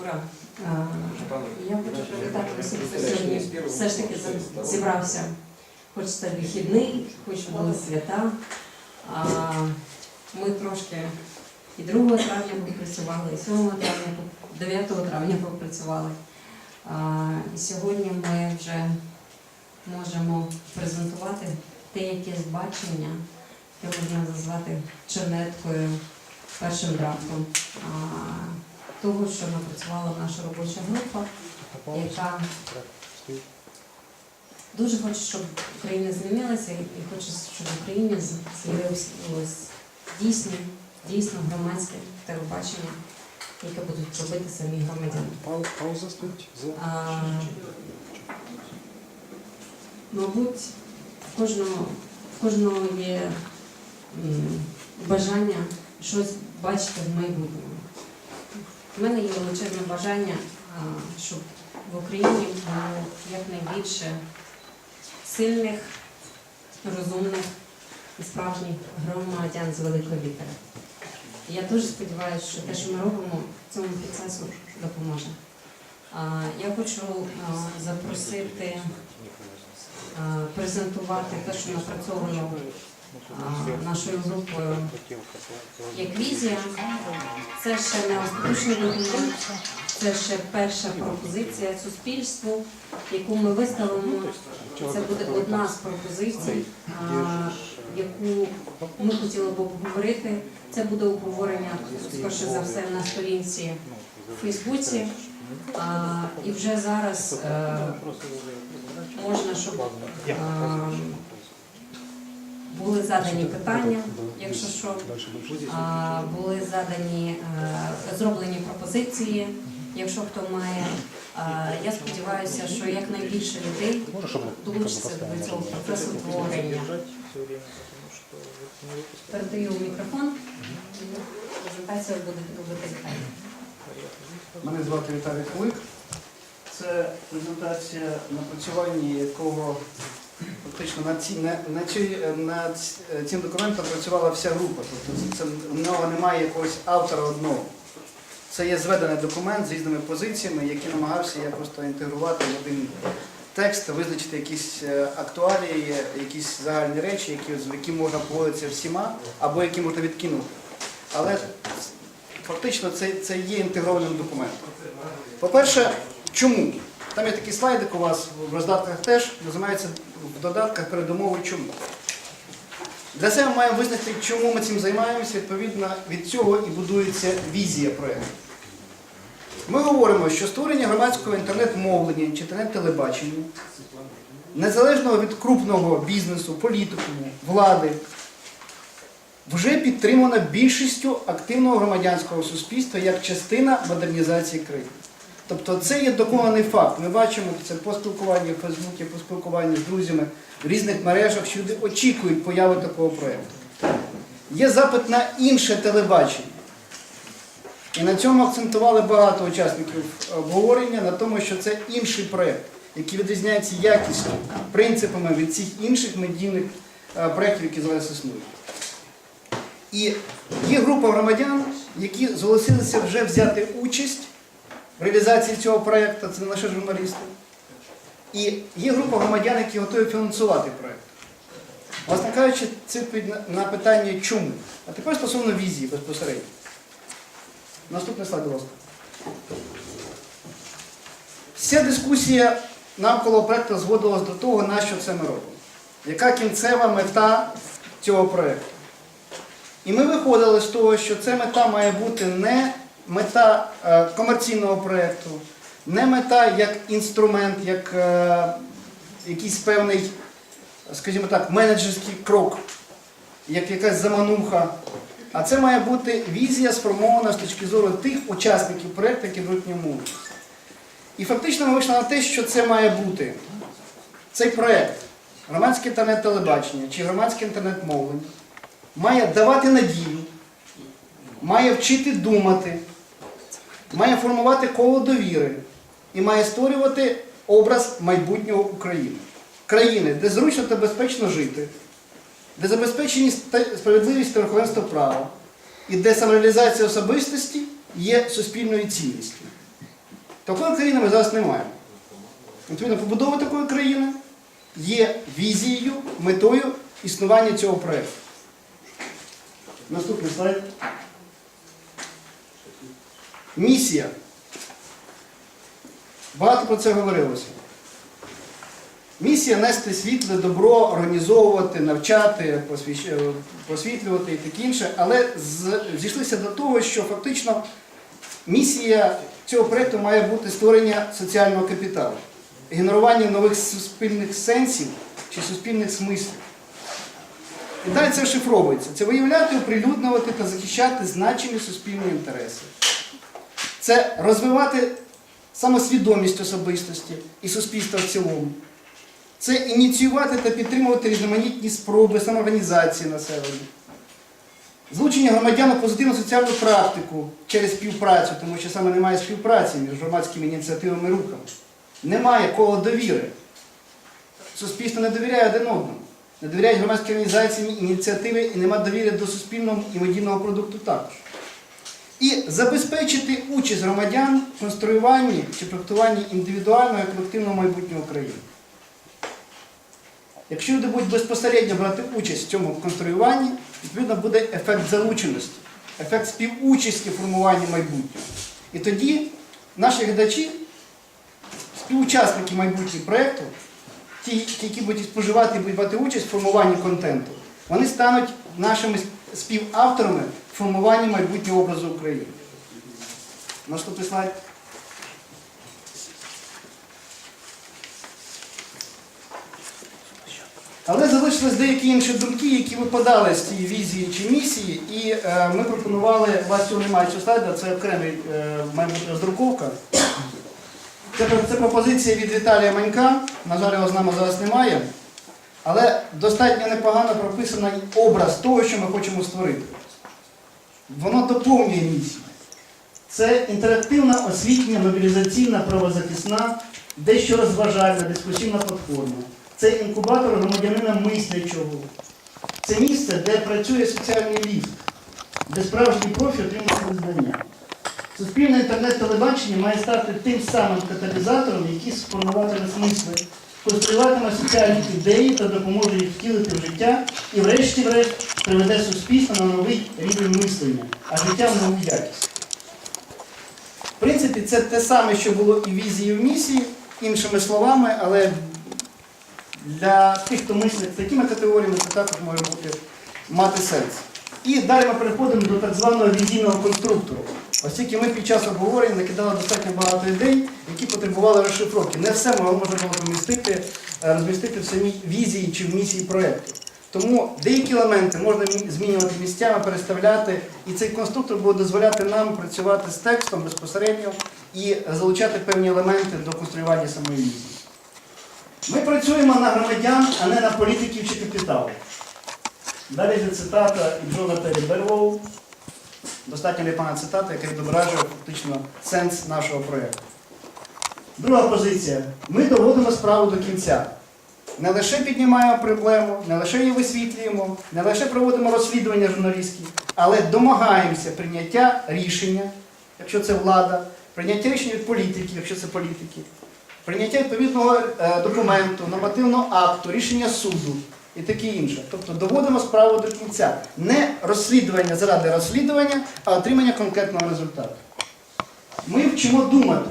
Ура! Я хочу привітати хто сьогодні все ж таки зібрався. Хоч це вихідний, хоч були свята. Ми трошки і 2 травня попрацювали, і 7 травня, 9 травня попрацювали. І сьогодні ми вже можемо презентувати те якесь бачення, яке можна назвати чернеткою, першим драфтом. Того, що напрацювала наша робоча група, яка дуже хоче, щоб Україна змінилася і хоче, щоб в Україні з'явилось дійсне, дійсно громадське телебачення, яке будуть робити самі громадяни. Пауза стоїть мабуть, в кожного, в кожного є бажання щось бачити в майбутньому. У мене є величезне бажання, щоб в Україні було якнайбільше сильних, розумних і справжніх громадян з великої літери. Я дуже сподіваюся, що те, що ми робимо, цьому процесу допоможе. Я хочу запросити презентувати те, що напрацьовано а, нашою групою як візія. Це ще не остаточний документ, це ще перша пропозиція суспільству, яку ми виставимо. Це буде одна з пропозицій, а, яку ми хотіли б обговорити. Це буде обговорення скоріше за все на сторінці в Фейсбуці. А, і вже зараз е, можна, щоб е, були задані питання, якщо що, були задані, е, зроблені пропозиції, якщо хто має. Я сподіваюся, що якнайбільше людей долучиться до цього процесу творення. Передаю мікрофон. Презентація буде робити. Мене звати Віталій Кулик. Це презентація напрацювання якого фактично над, на, на, над цим документом працювала вся група. Тобто це, в нього немає якогось автора одного. Це є зведений документ з різними позиціями, які намагався я просто інтегрувати в один текст, визначити якісь е, актуалії, якісь загальні речі, які, з якими можна погодитися всіма, або які можна відкинути. Але фактично це, це є інтегрованим документом. По-перше, чому? Там є такий слайдик у вас в роздатках теж, називається в додатках передумови чому. Для себе маємо визначити, чому ми цим займаємося, відповідно від цього і будується візія проєкту. Ми говоримо, що створення громадського інтернет-мовлення чи інтернет-телебачення, незалежного від крупного бізнесу, політикуму, влади, вже підтримана більшістю активного громадянського суспільства як частина модернізації країни. Тобто це є доконаний факт. Ми бачимо це по спілкуванні в Фейсбуці, по спілкуванні з друзями в різних мережах, що люди очікують появи такого проєкту. Є запит на інше телебачення. І на цьому акцентували багато учасників обговорення на тому, що це інший проєкт, який відрізняється якістю, принципами від всіх інших медійних е, проєктів, які зараз існують. І є група громадян, які зголосилися вже взяти участь реалізації цього проєкту, це не лише журналісти. І є група громадян, які готові фінансувати проєкт. Власне кажучи, це на- питання чому. А тепер стосовно візії безпосередньо. Наступний слайд, будь ласка. Вся дискусія навколо проєкту зводилась до того, на що це ми робимо. Яка кінцева мета цього проєкту? І ми виходили з того, що ця мета має бути не мета е, комерційного проєкту, не мета як інструмент, як е, якийсь певний, скажімо так, менеджерський крок, як якась замануха. А це має бути візія сформована з точки зору тих учасників проєкту, які беруть в ньому. І фактично ми вийшли на те, що це має бути цей проєкт, громадське інтернет-телебачення чи громадське інтернет-мовлення, має давати надію, має вчити думати, має формувати коло довіри і має створювати образ майбутнього України. Країни, де зручно та безпечно жити, де забезпечені справедливість та верховенство права, і де самореалізація особистості є суспільною цінністю. Такої країни ми зараз не маємо. Відповідно, побудова такої країни є візією, метою існування цього проєкту. Наступний слайд. Місія. Багато про це говорилося. Місія нести світле, добро, організовувати, навчати, просвітлювати і таке інше, але зійшлися до того, що фактично місія цього проєкту має бути створення соціального капіталу, генерування нових суспільних сенсів чи суспільних смислів. І далі це шифровується. Це виявляти, оприлюднювати та захищати значені суспільні інтереси. Це розвивати самосвідомість особистості і суспільства в цілому. Це ініціювати та підтримувати різноманітні спроби самоорганізації населення. Залучення громадян у позитивну соціальну практику через співпрацю, тому що саме немає співпраці між громадськими ініціативами і рухами. Немає кола довіри. Суспільство не довіряє один одному. Не довіряють громадські організації, ініціативи і немає довіри до суспільного і медійного продукту також. І забезпечити участь громадян в конструюванні чи проектуванні індивідуального і колективного майбутнього України. Якщо люди будуть безпосередньо брати участь в цьому конструюванні, відповідно буде ефект залученості, ефект співучасті в формуванні майбутнього. І тоді наші глядачі, співучасники майбутнього проєкту, ті, які будуть споживати і будуть брати участь в формуванні контенту, вони стануть нашими співавторами формуванні майбутнього образу України. Наступний слайд. Але залишились деякі інші думки, які випадали з цієї візії чи місії, і е, ми пропонували, у вас цього немає цього слайду, це окремий е, роздруковка. Це, це пропозиція від Віталія Манька, на жаль, його з нами зараз немає, але достатньо непогано прописаний образ того, що ми хочемо створити. Воно доповнює місію. Це інтерактивна освітня, мобілізаційна, правозахисна, дещо розважальна, дискусійна платформа. Це інкубатор громадянина мислячого. Це місце, де працює соціальний ліфт, де справжній профі отримує визнання. Суспільне інтернет-телебачення має стати тим самим каталізатором, який сформуватиме смисли, конструюватиме соціальні ідеї та допоможе їх втілити в життя і, врешті-решт, приведе суспільство на новий рівень мислення, а життя в нову якість. В принципі, це те саме, що було і в візії і в місії, іншими словами, але для тих, хто мислить такими категоріями, це також може бути мати сенс. І далі ми переходимо до так званого візійного конструктору. Оскільки ми під час обговорення накидали достатньо багато ідей, які потребували розшифровки. Не все можна було помістити, е, розмістити в самій візії чи в місії проєкту. Тому деякі елементи можна змінювати місцями, переставляти, і цей конструктор буде дозволяти нам працювати з текстом безпосередньо і залучати певні елементи до конструювання самої візії. Ми працюємо на громадян, а не на політиків чи капітал. Далі цитата Джона Террі Берлоу. Достатньо непогана цитата, яка відображує фактично сенс нашого проєкту. Друга позиція. Ми доводимо справу до кінця. Не лише піднімаємо проблему, не лише її висвітлюємо, не лише проводимо розслідування журналістські, але домагаємося прийняття рішення, якщо це влада, прийняття рішення від політиків, якщо це політики, прийняття відповідного е, документу, нормативного акту, рішення суду і таке інше. Тобто доводимо справу до кінця. Не розслідування заради розслідування, а отримання конкретного результату. Ми вчимо думати.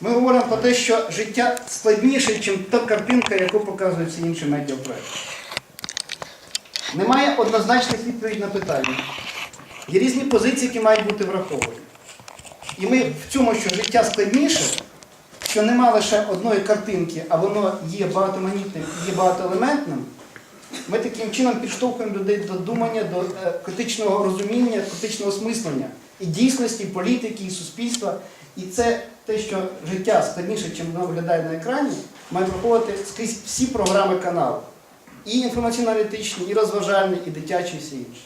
Ми говоримо про те, що життя складніше, ніж та картинка, яку показують всі інші медіапроекти. Немає однозначних відповідей на питання. Є різні позиції, які мають бути враховані. І ми в цьому, що життя складніше, що нема лише одної картинки, а воно є багатоманітним, є багатоелементним, ми таким чином підштовхуємо людей до думання, до е, критичного розуміння, критичного осмислення і дійсності, і політики, і суспільства. І це те, що життя складніше, чим воно виглядає на екрані, має враховувати скрізь всі програми каналу. І інформаційно-аналітичні, і розважальні, і дитячі, і всі інші.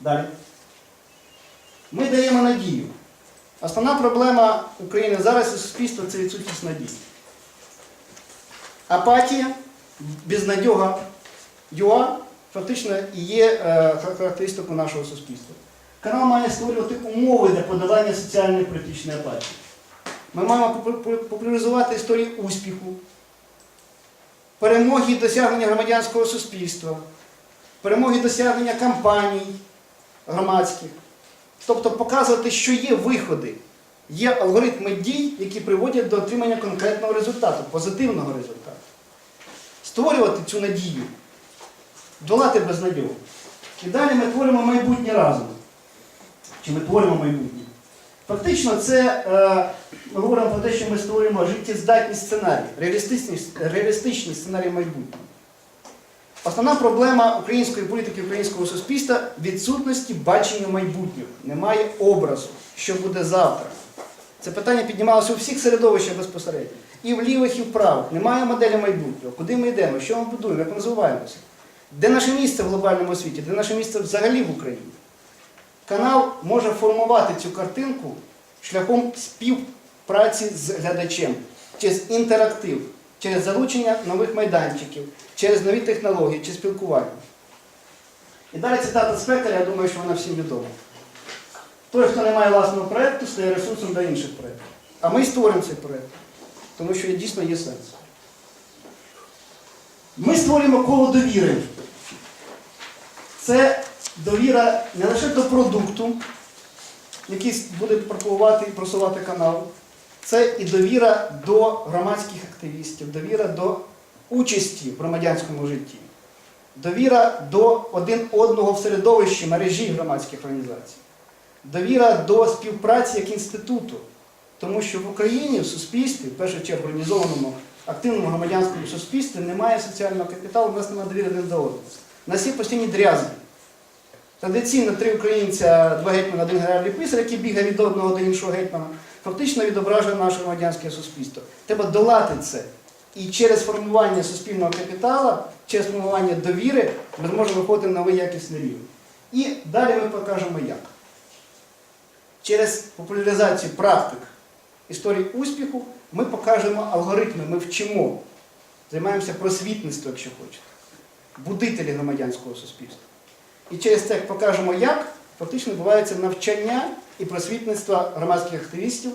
Далі. Ми даємо надію. Основна проблема України зараз і суспільства це відсутність надії. Апатія, безнадьога ЮА фактично і є е, характеристикою нашого суспільства. Канал має створювати умови для подолання соціальної політичної апатії. Ми маємо популяризувати історії успіху, перемоги і досягнення громадянського суспільства, перемоги і досягнення кампаній громадських. Тобто показувати, що є виходи, є алгоритми дій, які приводять до отримання конкретного результату, позитивного результату. Створювати цю надію, долати безнадію. І далі ми творимо майбутнє разом. Чи ми творимо майбутнє? Фактично, це е, ми говоримо про те, що ми створюємо життєздатні сценарії, реалістичні, реалістичні сценарії майбутнього. Основна проблема української політики, українського суспільства відсутності бачення майбутнього. Немає образу, що буде завтра. Це питання піднімалося у всіх середовищах безпосередньо. І в лівих, і в правих. Немає моделі майбутнього. Куди ми йдемо? Що ми будуємо? Як ми розвиваємося? Де наше місце в глобальному світі? Де наше місце взагалі в Україні? Канал може формувати цю картинку шляхом співпраці з глядачем через інтерактив, через залучення нових майданчиків, через нові технології чи спілкування. І далі цитата з Пекаря, я думаю, що вона всім відома. Той, хто не має власного проєкту, стає ресурсом для інших проєктів. А ми створимо цей проєкт, тому що дійсно є сенс. Ми створюємо коло довіри. Це довіра не лише до продукту, який буде пропагувати і просувати канал, це і довіра до громадських активістів, довіра до участі в громадянському житті, довіра до один одного в середовищі мережі громадських організацій, довіра до співпраці як інституту. Тому що в Україні, в суспільстві, в першу чергу організованому активному громадянському суспільстві, немає соціального капіталу, у нас немає довіри один до одного. У нас є постійні дрязги. Традиційно три українця, два гетьмана, один генеральний писар, який бігає від одного до іншого гетьмана, фактично відображує наше громадянське суспільство. Треба долати це. І через формування суспільного капіталу, через формування довіри, ми зможемо виходити на новий якісний рівень. І далі ми покажемо як. Через популяризацію практик історії успіху ми покажемо алгоритми, ми вчимо, займаємося просвітництвом, якщо хочете, будителі громадянського суспільства. І через це як покажемо, як фактично відбувається навчання і просвітництво громадських активістів,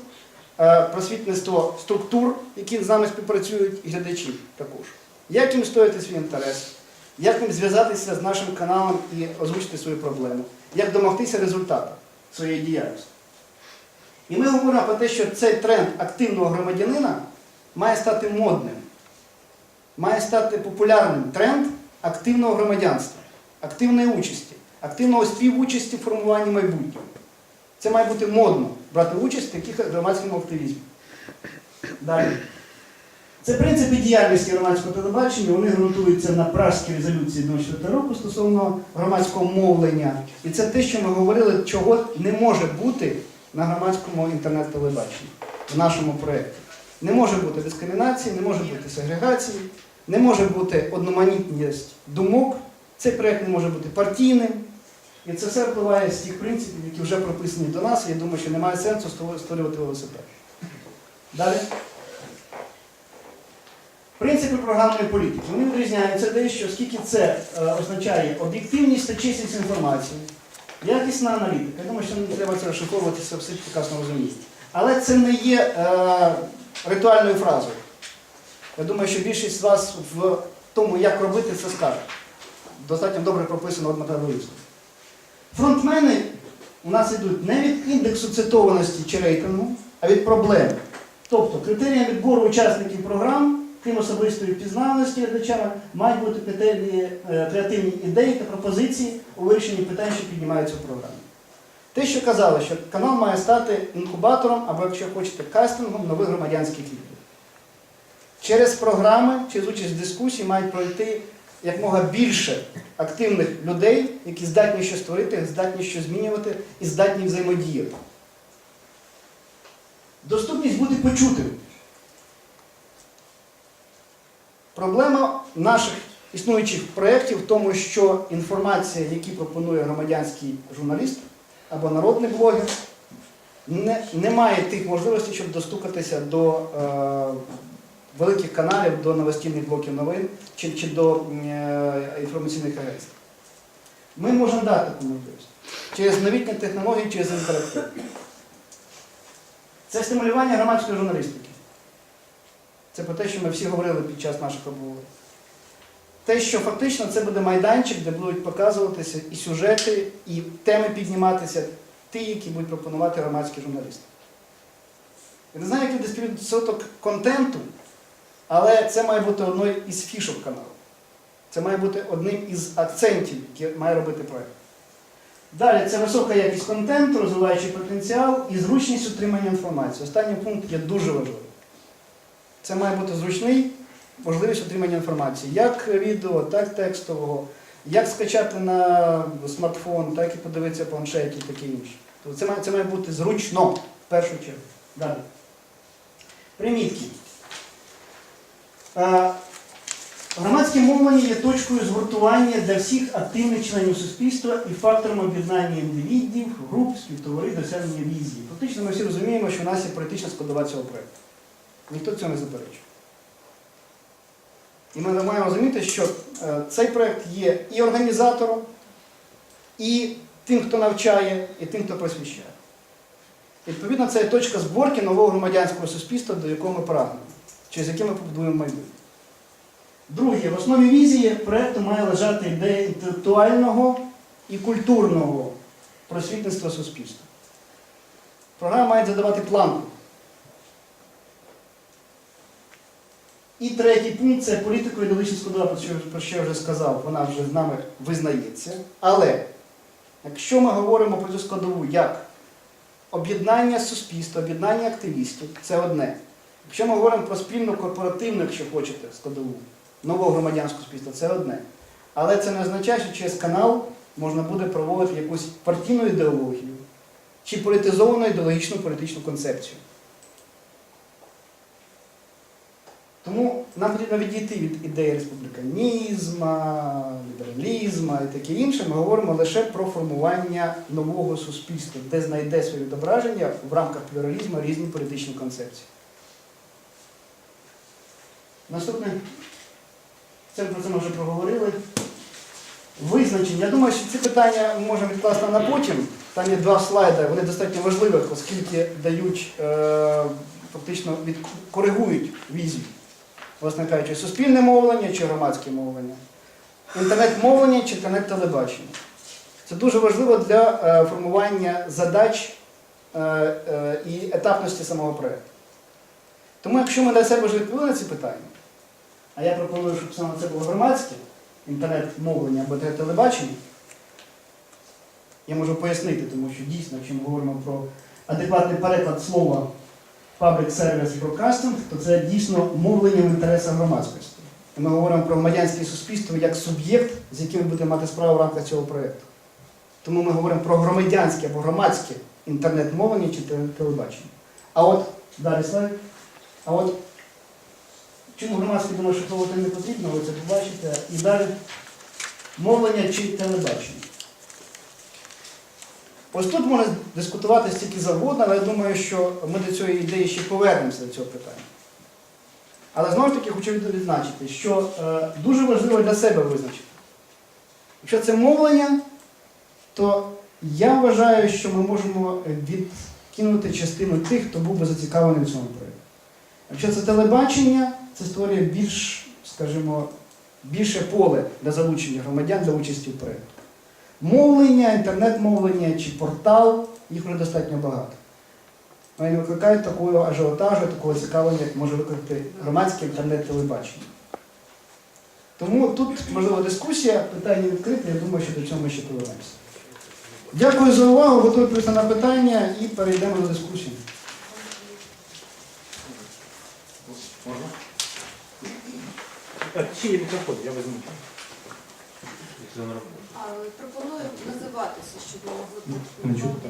е, просвітництво структур, які з нами співпрацюють, і глядачів також. Як їм стояти свій інтерес, як їм зв'язатися з нашим каналом і озвучити свої проблеми, як домогтися результату своєї діяльності. І ми говоримо про те, що цей тренд активного громадянина має стати модним, має стати популярним тренд активного громадянства, активної участі, активного співучасті в формуванні майбутнього. Це має бути модно брати участь в таких громадському активізмі. Далі. Це принципи діяльності громадського телебачення, вони ґрунтуються на Пражській резолюції 24 року стосовно громадського мовлення. І це те, що ми говорили, чого не може бути на громадському інтернет-телебаченні в нашому проєкті. Не може бути дискримінації, не може бути сегрегації, не може бути одноманітність думок. Цей проєкт не може бути партійним. І це все впливає з тих принципів, які вже прописані до нас. Я думаю, що немає сенсу створювати велосипед. Далі. Принципи програмної політики. Вони відрізняються дещо, оскільки це е, означає об'єктивність та чесність інформації, якісна аналітика. Я думаю, що не треба це розшифровувати, це все прекрасно розуміють. Але це не є е, ритуальною фразою. Я думаю, що більшість з вас в тому, як робити, це скаже. Достатньо добре прописано от Дмитра Левицького. Фронтмени у нас йдуть не від індексу цитованості чи рейтингу, а від проблем. Тобто критерієм відбору учасників програм, крім особистої впізнаваності глядачами, мають бути критерії, е, креативні ідеї та пропозиції у вирішенні питань, що піднімаються в програмі. Те, що казали, що канал має стати інкубатором або, якщо хочете, кастингом нових громадянських лідерів. Через програми, через участь в дискусії мають пройти якмога більше активних людей, які здатні що створити, здатні що змінювати і здатні взаємодіяти. Доступність бути почутим. Проблема наших існуючих проєктів в тому, що інформація, яку пропонує громадянський журналіст або народний блогер, не, не має тих можливостей, щоб достукатися до е, великих каналів, до новостійних блоків новин чи, чи до е, інформаційних агентств. Ми можемо дати таку можливість. через новітні технології, через інтерактив. Це стимулювання громадської журналістики. Це про те, що ми всі говорили під час наших обговорень. Те, що фактично це буде майданчик, де будуть показуватися і сюжети, і теми підніматися, ті, які будуть пропонувати громадські журналісти. Я не знаю, який буде співвідсоток контенту, але це має бути одною із фішок каналу. Це має бути одним із акцентів, які має робити проєкт. Далі це висока якість контенту, розвиваючий потенціал і зручність отримання інформації. Останній пункт є дуже важливий. Це має бути зручний можливість отримання інформації, як відео, так текстового, як скачати на смартфон, так і подивитися планшеті, і таке інше. Тобто це має, це має бути зручно в першу чергу. Далі. Примітки. Е, Громадське мовлення є точкою згуртування для всіх активних членів суспільства і фактором об'єднання індивідів, груп, співтовари, досягнення візії. Фактично ми всі розуміємо, що у нас є політична складова цього проєкту. Ніхто цього не заперечує. І ми маємо розуміти, що е, цей проєкт є і організатором, і тим, хто навчає, і тим, хто просвіщає. Відповідно, це є точка зборки нового громадянського суспільства, до якого ми прагнемо, через яке ми побудуємо майбутнє. Друге, в основі візії проєкту має лежати ідея інтелектуального і культурного просвітництва суспільства. Програма має задавати планку. І третій пункт це політико-ідеологічна складова, про що- я вже сказав, вона вже з нами визнається. Але якщо ми говоримо про цю складову як об'єднання суспільства, об'єднання активістів, це одне. Якщо ми говоримо про спільну корпоративну, якщо хочете, складову нового громадянського суспільства, це одне. Але це не означає, що через канал можна буде проводити якусь партійну ідеологію чи політизовану ідеологічну політичну концепцію. Тому нам потрібно відійти від ідеї республіканізму, лібералізму і таке інше. Ми говоримо лише про формування нового суспільства, де знайде своє відображення в рамках плюралізму різні політичні концепції. Наступне, це про це ми вже проговорили. Визначення. Я думаю, що ці питання ми можемо відкласти на потім. Там є два слайди, вони достатньо важливі, оскільки дають, е, фактично від, коригують візію. Власне кажучи, суспільне мовлення чи громадське мовлення, інтернет-мовлення чи інтернет-телебачення. Це дуже важливо для е, формування задач е, е, і етапності самого проєкту. Тому якщо ми для себе вже відповіли на ці питання, а я пропоную, щоб саме це було громадське, інтернет-мовлення або телебачення, я можу пояснити, тому що дійсно, якщо ми говоримо про адекватний переклад слова Public Service Broadcasting, то це дійсно мовлення в інтересах громадськості. І ми говоримо про громадянське суспільство як суб'єкт, з яким ми будемо мати справу в рамках цього проєкту. Тому ми говоримо про громадянське або громадське інтернет-мовлення чи телебачення. А от, далі слайд. А от чому громадське думаю, що слово не потрібно, ви це побачите. І далі мовлення чи телебачення. Ось тут можна дискутувати стільки завгодно, але я думаю, що ми до цієї ідеї ще повернемося до цього питання. Але знову ж таки хочу відзначити, що е, дуже важливо для себе визначити. Якщо це мовлення, то я вважаю, що ми можемо відкинути частину тих, хто був би зацікавлений в цьому проєкті. Якщо це телебачення, це створює більш, скажімо, більше поле для залучення громадян для участі в проєкті. Мовлення, інтернет-мовлення чи портал, їх вже достатньо багато. Вони не викликають такого ажіотажу, такого цікавлення, як може викликати громадське інтернет-телебачення. Тому тут можлива дискусія, питання відкрите, я думаю, що до цього ми ще повернемося. Дякую за увагу, готові на питання і перейдемо до дискусії. Ще є мікрофон, я візьму. Пропоную називатися, щоб ми могли Не чути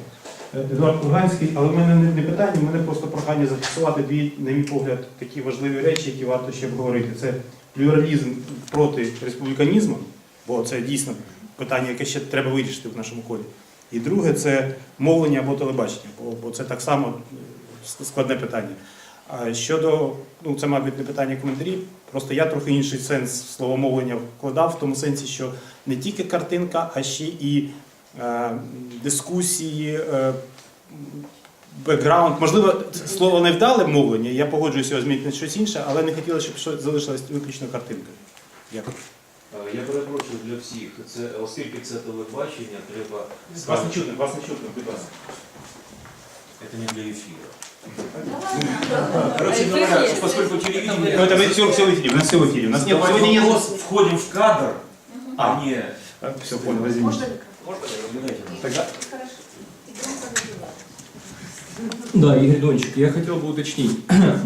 так. Едуард Луганський, але в мене не, питання, в мене просто прохання зафіксувати дві, на мій погляд, такі важливі речі, які варто ще обговорити. Це плюралізм проти республіканізму, бо це дійсно питання, яке ще треба вирішити в нашому колі. І друге це мовлення або телебачення, бо, бо це так само е, складне питання. Щодо, ну це, мабуть, не питання коментарів, просто я трохи інший сенс в слово мовлення вкладав, в тому сенсі, що не тільки картинка, а ще і е, дискусії, е, бекграунд. Можливо, слово невдале мовлення, я погоджуюся змінити на щось інше, але не хотілося, щоб щось залишилось виключно картинка. Дякую. Е, Я перепрошую для всіх. Це оскільки це телебачення, треба Вас не чутно, вас не чутно, будь ласка. це не для ефіру. Короче говоря, поскольку телевидение... Ну, это мы все, все в эфире, у нас все в эфире. У нас нет, сегодня нет... вопрос, входим в кадр, А. а не... Все, понял. І громко називати. Да, Игорь Дончик, я хотел бы уточнить.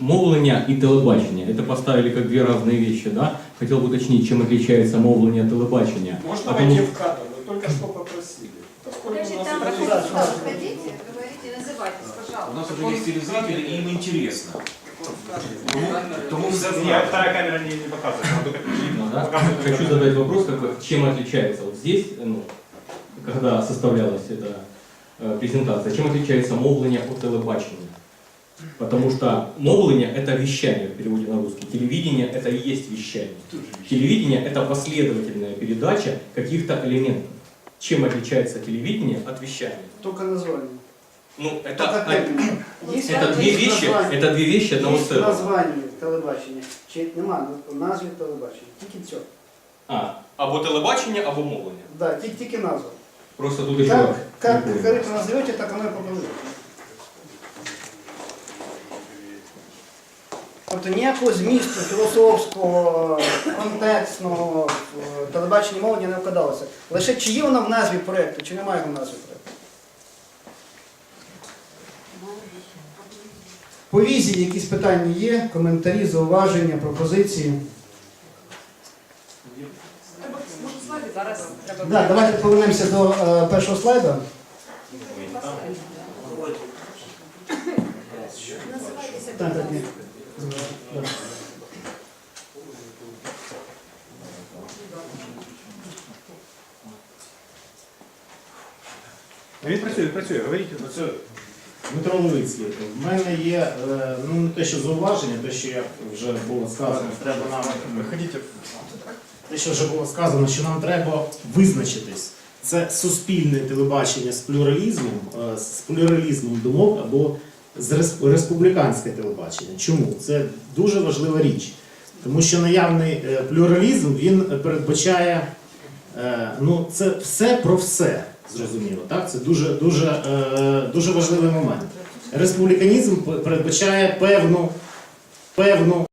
Мовлення и телебачення. Это поставили как две разные вещи, да? Хотел бы уточнить, чем отличается мовлення и телебачення. Можно Потому- войти в кадр? Вы только что попросили. Поскольку Подожди, там проходите, пожалуйста. У нас уже есть телезрители, и им интересно. Тому, тому все я вторая камера не, не показывает. только Ну, да? показывает Хочу только- задать вопрос, как бы, чем отличается вот здесь, ну, когда составлялась эта э, презентация, чем отличается мовлення от телебачення? Потому что мовлення – это вещание в переводе на русский, телевидение – это и есть вещание. Телевидение – это последовательная передача каких-то элементов. Чем отличается телевидение от вещания? Тільки названня. Ну, Только это, термін. Є это две є вещи, названня. это две вещи одного Є целого. названня телебачення. Чи нема в назві телебачення? Тільки цього. А, або телебачення, або мовлення. Да, тільки, тільки назва. Просто тут еще Как, не как понял. корректно назовете, так оно и побудує. Тобто ніякого змісту філософського, контекстного в телебаченні мовлення не вкладалося. Лише чи є воно в назві проєкту, чи немає в назві проєкту. По візі якісь питання є, коментарі, зауваження, пропозиції. Зараз треба Да, давайте повернемося до е, першого слайду. Так, так, ні. Да. Він працює, працює, говоріть. Дмитро Левицький. В мене є е, ну не те, що зауваження, те, що як вже було сказано, треба нам. Те, що вже було сказано, що нам треба визначитись. Це суспільне телебачення з плюралізмом, е, з плюралізмом думок або з республіканське телебачення. Чому? Це дуже важлива річ. Тому що наявний е, плюралізм він передбачає ну, це все про все, зрозуміло. Так? Це дуже, дуже, е, дуже важливий момент. Республіканізм передбачає певну, певну